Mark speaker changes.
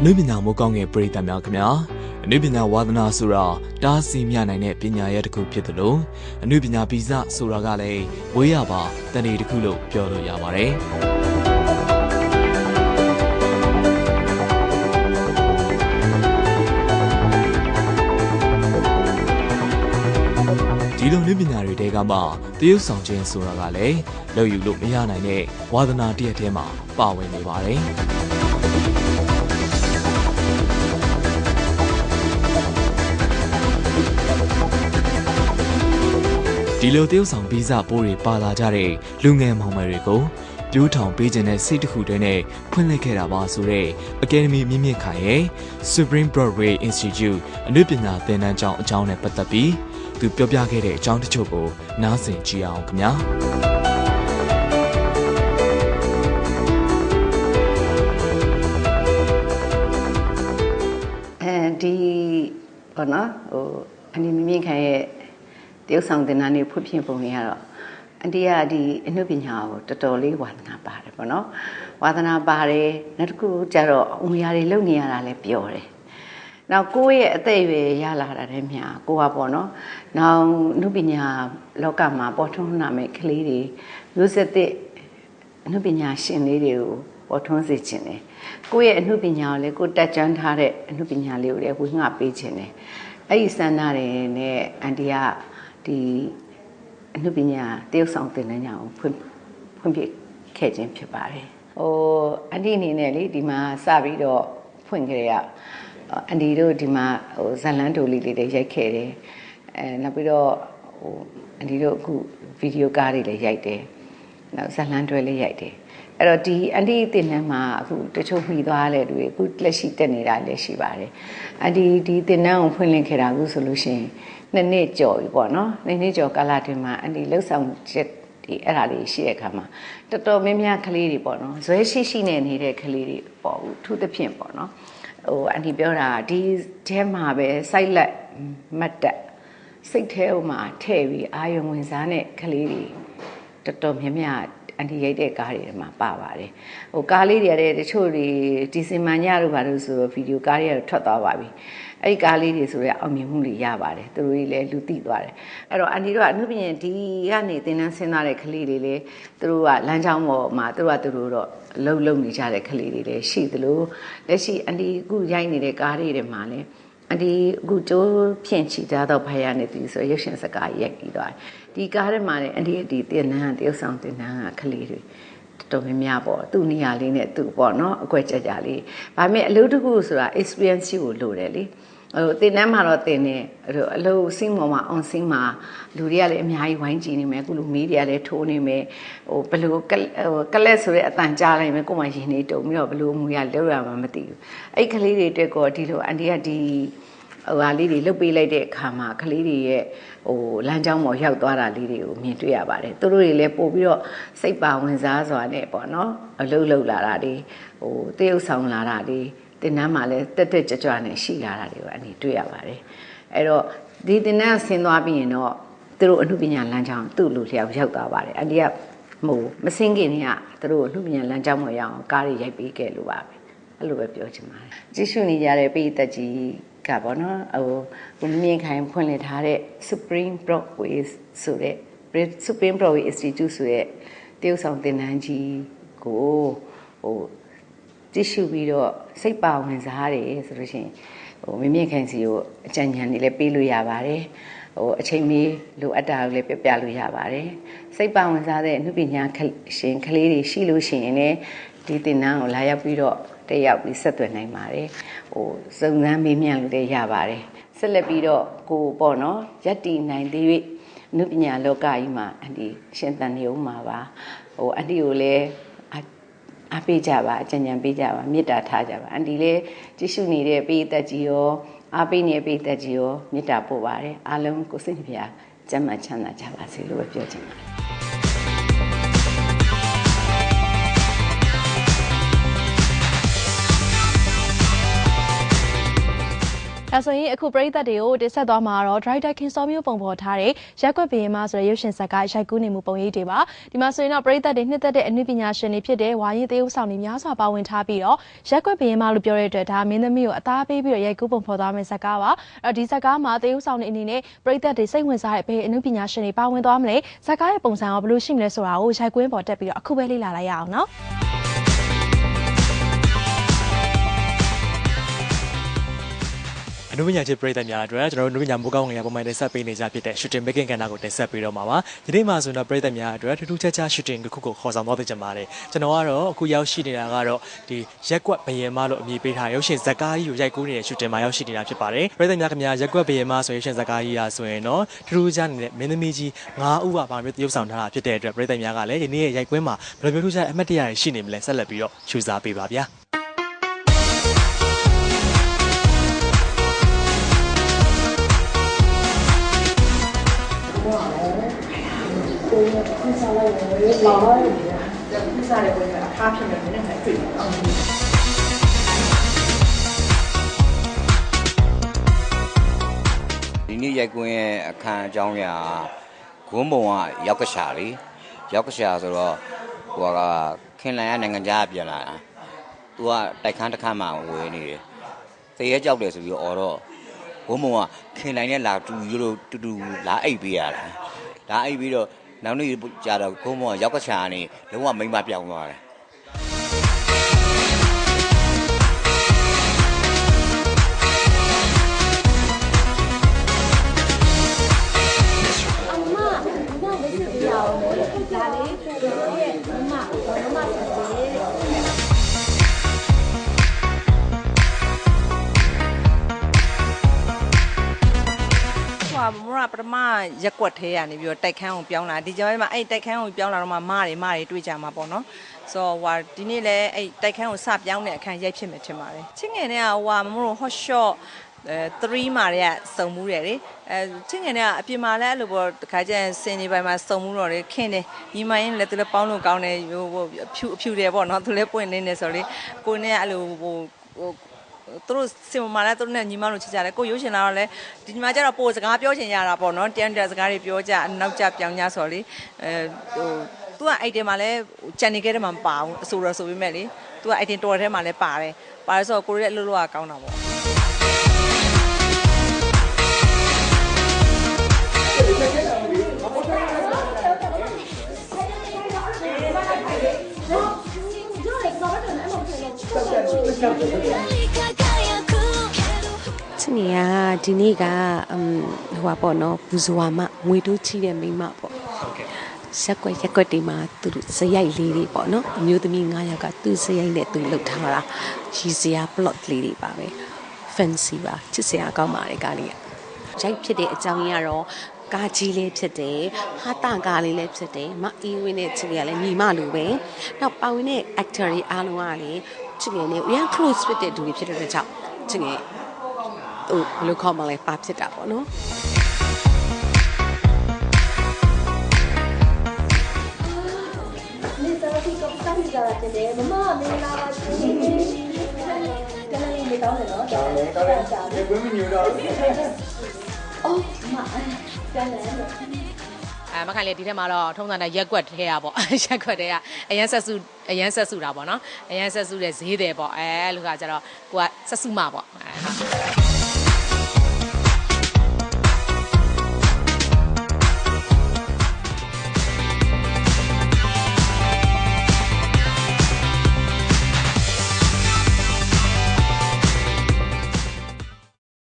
Speaker 1: အနုပညာမိုးကောင်းငယ်ပရိသတ်များခင်ဗျာအနုပညာဝါသနာဆိုတာတားဆီးမြနိုင်တဲ့ပညာရဲ့တစ်ခုဖြစ်တယ်လို့အနုပညာဗီဇဆိုတာကလည်းဝေးရပါတဏှေတစ်ခုလို့ပြောလို့ရပါတယ်ဒီလိုနည်းပညာတွေတဲကမှတရုပ်ဆောင်ခြင်းဆိုတာကလည်းလောက်ယူလို့မရနိုင်တဲ့ဝါသနာတရက်ထဲမှာပါဝင်နေပါတယ် ဒီလိုတရုပ်ဆောင်ဗီဇပိုးတွေပါလာကြတဲ့လူငယ်မောင်မယ်တွေကိုပြိုးထောင်ပေးခြင်းတဲ့စိတ်တစ်ခုတည်းနဲ့ဖွင့်လှစ်ခဲ့တာပါဆိုတော့ Academy မြင့်မြင့်ခိုင်ရဲ့ Supreme Broadway Institute အနုပညာသင်တန်းကျောင်းအကြောင်းနဲ့ပတ်သက်ပြီးသူပြောပြခဲ့တဲ့အကြောင်းတချို့ကိုနားဆင်ကြည့်အောင်ခင်ဗျာ
Speaker 2: အဲဒီဘောနော်ဟိုအနီမမြင့်ခိုင်ရဲ့ တရုတ်ဆောင်တင်တာနေဖွင့်ပြပုံတွေကတော့အန်တီကဒီအနုပညာကိုတော်တော်လေးဝါသနာပါတယ်ပေါ့နော်ဝါသနာပါတယ်နောက်တစ်ခုကျတော့အုံရတွေလုံနေရတာလည်းပျော်တယ်နောက်ကိုယ့်ရဲ့အသက်အရွယ်ရလာတာတည်းမြာကိုကပေါ့နော်နောက်အနုပညာလောကမှာပေါ်ထွန်းလာမဲ့ကလေးတွေမျိုးဆက်တဲ့အနုပညာရှင်လေးတွေကိုပေါ်ထွန်းစေခြင်းတယ်ကိုယ့်ရဲ့အနုပညာကိုလည်းကိုတက်ကြမ်းထားတဲ့အနုပညာလေးကိုလည်းဝေငှပေးခြင်းတယ်အဲ့ဒီစန္ဒတွေနဲ့အန်တီက ဒီအနုပညာတရုပ်ဆောင်သင်တန်းညာကိုဖွင့်ဖွင့်ပြခဲ့ခြင်းဖြစ်ပါတယ်ဟိုအန်တီအနေနဲ့လေဒီမှာစပြီးတော့ဖွင့်ကြရအန်တီတို့ဒီမှာဟိုဇလန်းတိုလေးလေးတွေရိုက်ခဲ့တယ်အဲနောက်ပြီးတော့ဟိုအန်တီတို့အခုဗီဒီယိုကားတွေလည်းရိုက်တယ်နောက်ဇလန်းတွဲလေးရိုက်တယ်အဲ့တော့ဒီအန်တီတင်နှမ်းမှာအခုတချို့မှီသွားတဲ့လူတွေအခုလက်ရှိတက်နေတာလည်းရှိပါတယ်အန်တီဒီတင်နှမ်းကိုဖွင့်လှစ်ခဲ့တာအခုဆိုလို့ရှိရင် နှစ်နှစ်ကျော်ပြီပေါ့နော်နှစ်နှစ်ကျော်ကာလတွင်မှာအန်တီလှုပ်ဆောင်ချက်ဒီအဲ့ဒါလေးရှိတဲ့အခါမှာတော်တော်များများကလေးတွေပေါ့နော်ဇွဲရှိရှိနေနေတဲ့ကလေးတွေပေါ့ဘူးထူးသဖြင့်ပေါ့နော်ဟိုအန်တီပြောတာဒီထဲမှာပဲစိုက်လက်မတ်တက်စိတ်ထဲမှာထည့်ပြီးအာယုံဝင်စားတဲ့ကလေးတွေတော်တော်များများ အန်တီရိုက်တဲ့ကားတွေမှာပါပါတယ်ဟိုကားလေးတွေတဲ့တချို့တွေဒီစင်မညတို့ဘာလို့ဆိုဗီဒီယိုကားတွေကတော့ထွက်သွားပါပြီအဲ့ဒီကားလေးတွေဆိုရအောင်မြင်မှုတွေရပါတယ်သူတို့ကြီးလည်းလူသိသွားတယ်အဲ့တော့အန်တီတို့ကအမှုပညာဒီကနေသင်တန်းဆင်းသွားတဲ့ကလေးတွေလည်းသူတို့ကလမ်းကြောင်းပေါ်မှာသူတို့ကသူတို့တော့လှုပ်လှုပ်နေကြတဲ့ကလေးတွေလည်းရှိသလိုလက်ရှိအန်တီအခုရိုက်နေတဲ့ကားတွေတွေမှာလည်း အန်ဒီအခုကျိုးဖြင့်ချီကြတော့ဖယားနေပြီဆိုရုပ်ရှင်စကားရိုက်ပြီးသွားဒီကားထဲမှာလည်းအန်ဒီဒီတင်နန်းတရုပ်ဆောင်တင်နန်းကကလေးတွေတော်များများပေါ့သူ့နေရာလေးနဲ့သူ့ပေါ့နော်အကွက်ကြကြလေးဒါပေမဲ့အလုပ်တစ်ခုဆိုတာ experience ကိုလိုတယ်လေ ဟိုတင်နန်းမှာတော့တင်နေအလုပ်စင်းပေါ်မှာ on စင်းမှာလူတွေကလည်းအများကြီးဝိုင်းကြည့်နေမယ်အခုလူမီးတွေကလည်းထိုးနေမယ်ဟိုဘယ်လိုဟိုကလက်ဆိုတဲ့အတန်ကြားလိုက်မယ်ကိုမှရင်နေတုံပြီးတော့ဘယ်လိုမူရလောက်ရမှာမသိဘူးအဲ့ကလေးတွေအတွက်ကောဒီလိုအန်တီကဒီဟိုဟာလေးတွေလုတ်ပေးလိုက်တဲ့အခါမှာကလေးတွေရဲ့ဟိုလမ်းကြောင်းပေါ်ရောက်သွားတာလေးတွေကိုမြင်တွေ့ရပါတယ်သူတို့တွေလည်းပို့ပြီးတော့စိတ်ပါဝင်စားစွာနဲ့ပေါ့နော်အလုတ်လုတ်လာတာတွေဟိုတရုပ်ဆောင်လာတာတွေ တင်နန်းမှာလည်းတက်တက်ကြွကြွနဲ့ရှိလာတာတွေကိုအနေတွေ့ရပါတယ်အဲ့တော့ဒီတင်နန်းဆင်းသွားပြီးရင်တော့သူတို့အမှုပညာလမ်းကြောင်းသူ့လူလျောက်ရောက်သွားပါတယ်အဒီကဟိုမစင်းခင်ကသူတို့အမှုပညာလမ်းကြောင်းပေါ်ရအောင်ကားတွေရိုက်ပေးခဲ့လို့ပါပဲအဲ့လိုပဲပြောချင်ပါတယ်ကြည့်ရှုနေကြတဲ့ပြည်သက်ကြီးကပေါ့နော်ဟိုကိုမြင့်ခိုင်ဖွင့်လှစ်ထားတဲ့ Supreme Broadway ဆိုတဲ့ Supreme Broadway Institute ဆိုတဲ့တရုတ်ဆောင်သင်တန်းကြီးကိုဟို ကြည့်ရှုပြီးတော့စိတ်ပါဝင်စားရတယ်ဆိုလို့ရှိရင်ဟိုမြင့်မြင့်ခိုင်စီကိုအကြံဉာဏ်တွေလည်းပေးလို့ရပါတယ်ဟိုအချိန်မီလိုအပ်တာကိုလည်းပြပြလို့ရပါတယ်စိတ်ပါဝင်စားတဲ့အမှုပညာရှင်ကလေးတွေရှိလို့ရှိရင်လည်းဒီသင်တန်းကိုလာရောက်ပြီးတော့တက်ရောက်ပြီးဆက်သွယ်နိုင်ပါတယ်ဟိုစုံစမ်းမေးမြန်းလို့လည်းရပါတယ်ဆက်လက်ပြီးတော့ကိုပေါ့နော်ရက်တီနိုင်သေး၍နုပညာလောကကြီးမှာအဒီရှင်တန်နေဦးမှာပါဟိုအဒီကိုလည်း အားပေးကြပါအကြံဉာဏ်ပေးကြပါမေတ္တာထားကြပါအန်ဒီလည်းကြည့်ရှုနေတဲ့ပေးသက်ကြီးရောအားပေးနေတဲ့ပေးသက်ကြီးရောမေတ္တာပို့ပါတယ်အားလုံးကိုစိတ်နှပြကျမ်းမှချမ်းသာကြပါစေလို့ပဲပြောချင်ပါတယ်
Speaker 3: ဒါဆိုရင်အခုပရိသတ်တွေကိုတင်ဆက်သွားမှာတော့ Director King စောမျိုးပုံပေါ်ထားတဲ့ရက်ကွက်ဘီရင်မဆိုတဲ့ရုပ်ရှင်ဇာတ်ကားရိုက်ကူးနေမှုပုံရိပ်တွေပါဒီမှာဆိုရင်တော့ပရိသတ်တွေနှစ်သက်တဲ့အနုပညာရှင်တွေဖြစ်တဲ့ဝါရင်သေဦးဆောင်တွေများစွာပါဝင်ထားပြီးတော့ရက်ကွက်ဘီရင်မလို့ပြောတဲ့အတွက်ဒါမင်းသမီးကိုအသားပေးပြီးတော့ရိုက်ကူးပုံဖော်သွားမယ့်ဇာတ်ကားပါအဲ့တော့ဒီဇာတ်ကားမှာသေဦးဆောင်တွေအနေနဲ့ပရိသတ်တွေစိတ်ဝင်စားတဲ့ဘယ်အနုပညာရှင်တွေပါဝင်သွားမလဲဇာတ်ကားရဲ့ပုံစံရောဘယ်လိုရှိမလဲဆိုတာကိုရိုက်ကွင်းပေါ်တက်ပြီးတော့အခုပဲလေ့လာလိုက်ရအောင်နော်
Speaker 4: အနုပညာချစ်ပရိသတ်များအတွက်ကျွန်တော်တို့အနုပညာမိုးကောင်းငယ်ရပုံမှန်တင်ဆက်ပေးနေကြဖြစ်တဲ့ shooting making ကဏ္ဍကိုတင်ဆက်ပေးတော့မှာပါဒီနေ့မှာဆိုတော့ပရိသတ်များအတွက်ထူးထူးခြားခြား shooting တစ်ခုကိုခေါ်ဆောင်သွားသိချင်ပါတယ်ကျွန်တော်ကတော့အခုရောက်ရှိနေတာကတော့ဒီရက်ကွက်ဘယင်မလို့အမည်ပေးထားရုပ်ရှင်ဇာတ်ကားကြီးကိုရိုက်ကူးနေတဲ့ shooting မှာရောက်ရှိနေတာဖြစ်ပါတယ်ပရိသတ်များခင်ဗျာရက်ကွက်ဘယင်မဆိုရုပ်ရှင်ဇာတ်ကားကြီးရာဆိုရင်တော့ထူးထူးခြားနေတဲ့မင်းသမီးကြီး9ဦးကပါမျိုးရုပ်ဆောင်ထားတာဖြစ်တဲ့အတွက်ပရိသတ်များကလည်းဒီနေ့ရဲ့ရိုက်ကွင်းမှာဘယ်လိုမျိုးထူးခြားအမှတ်တရတွေရှိနေမလဲဆက်လက်ပြီးတော့ရှုစားပေးပါဗျာ
Speaker 5: ဒီနေ့ရိုက်ကွင်းရဲ့အခန်းအကြောင်းအရာဂွန်းပုံကရောက်ကရှာလေရောက်ကရှာဆိုတော့ဟိုကခင်လန်ရနိုင်ငံခြားကပြန်လာတာသူကတိုက်ခန်းတစ်ခန်းမှဝယ်နေတယ်သေရဲကြောက်တယ်ဆိုပြီးတော့အော်တော့ဂွန်းပုံကခင်လန်နဲ့လာတူယူလို့တူတူလာအိတ်ပေးရတာလာအိတ်ပြီးတော့ နောက်နေ့ကြာတော့ဂွန်းပုံကရောက်ကရှာကနေလုံးဝမိမ့်မပြောင်းသွားတယ်
Speaker 6: မမက
Speaker 7: ပထမရက်ကွက်သေးရနေပြီးတော့တိုက်ခန်းကိုပြောင်းလာဒီကြောင်မှာအဲ့တိုက်ခန်းကိုပြောင်းလာတော့မှမတွေမတွေတွေ့ကြမှာပေါ့နော်ဆိုတော့ဟိုဒီနေ့လဲအဲ့တိုက်ခန်းကိုစပြောင်းတဲ့အခန်းရိုက်ဖြစ်မယ်ထင်ပါတယ်ချင်းငယ်နဲ့ကဟိုကမမတို့ hot shot အဲ3မှာတွေကစုံမှုတယ်လေအဲချင်းငယ်နဲ့ကအပြင်မှာလည်းအဲ့လိုပေါ့တခါကျရင်စင်နေပိုင်းမှာစုံမှုတော့လေခင်းတယ်ညီမရင်းလည်းသူလည်းပေါင်းလို့ကောင်းတယ်ဟိုဟိုအဖြူအဖြူတယ်ပေါ့နော်သူလည်းပွင့်နေနေဆိုလေကိုနဲ့ကအဲ့လိုဟိုဟို သူတို့စင်မလာသူတို့နဲ့ညီမတို့ချစ်ကြတယ်ကိုရုပ်ရှင်လာတော့လေဒီညီမကျတော့ပိုစကားပြောချင်ရတာပေါ့နော်တန်တန်စကားတွေပြောကြနောက်ကြပြောင်းကြဆိုလေအဲဟိုသူကအိုက်တင်မှာလဲကြံနေခဲ့တယ်မှာမပါဘူးအဆိုရဆိုပေမဲ့လေသူကအိုက်တင်တော်ထဲမှာလဲပါတယ်ပါတယ်ဆိုတော့ကိုရဲအလုပ်လုပ်ရကောင်းတာပေါ့
Speaker 8: ချ ဒီနေ့ကအမ်ဟိုပါပေါ့နော်ဘူဇွာမငွေတိုးချီတဲ့မိန်းမပေါ့ရက်ကွက်ရက်ကွက်တွေမှာသူတို့ဇယိုက်လေးတွေပေါ့နော်အမျိုးသမီး9ယောက်ကသူ့ဇယိုက်နဲ့သူလှုပ်ထားတာရီစရာ plot လေးတွေပါပဲ fancy ပါချစ်စရာကောင်းပါတယ်ကားလေးကရိုက်ဖြစ်တဲ့အကြောင်းရင်းကတော့ကားကြီးလေးဖြစ်တယ်ဟာတာကားလေးလည်းဖြစ်တယ်မအီးဝင်းနဲ့ချစ်ရလည်းညီမလိုပဲနောက်ပါဝင်တဲ့ actor တွေအားလုံးကလည်းချစ်ငယ်နဲ့အရင် close ဖြစ်တဲ့သူတွေဖြစ်တဲ့အတွက်ကြောင့်ချစ်ငယ် ဟိုဘယ်လိုခေါ်မလဲပါဖြစ်တာပေါ့နော်
Speaker 6: နေစားပြီးတော့စမ်းကြတာတဲ့မမမင်္ဂလာပါရှင်ကလည်းနေကောင်းတယ်နော်ကောင်းတယ်ကောင်းတယ်ဒီကွင်းမညူတော့အော်မကလည်း
Speaker 9: အဲမခိုင်လေဒီထက်မှာတော့ထုံးစံတဲ့ရက်ကွက်ထဲရပေါ့ရက်ကွက်ထဲကအရန်ဆက်စုအရန်ဆက်စုတာပေါ့နော်အရန်ဆက်စုတဲ့ဈေးတယ်ပေါ့အဲအဲ့လိုကကြတော့ကိုကဆက်စုမပေါ့အဲဟုတ်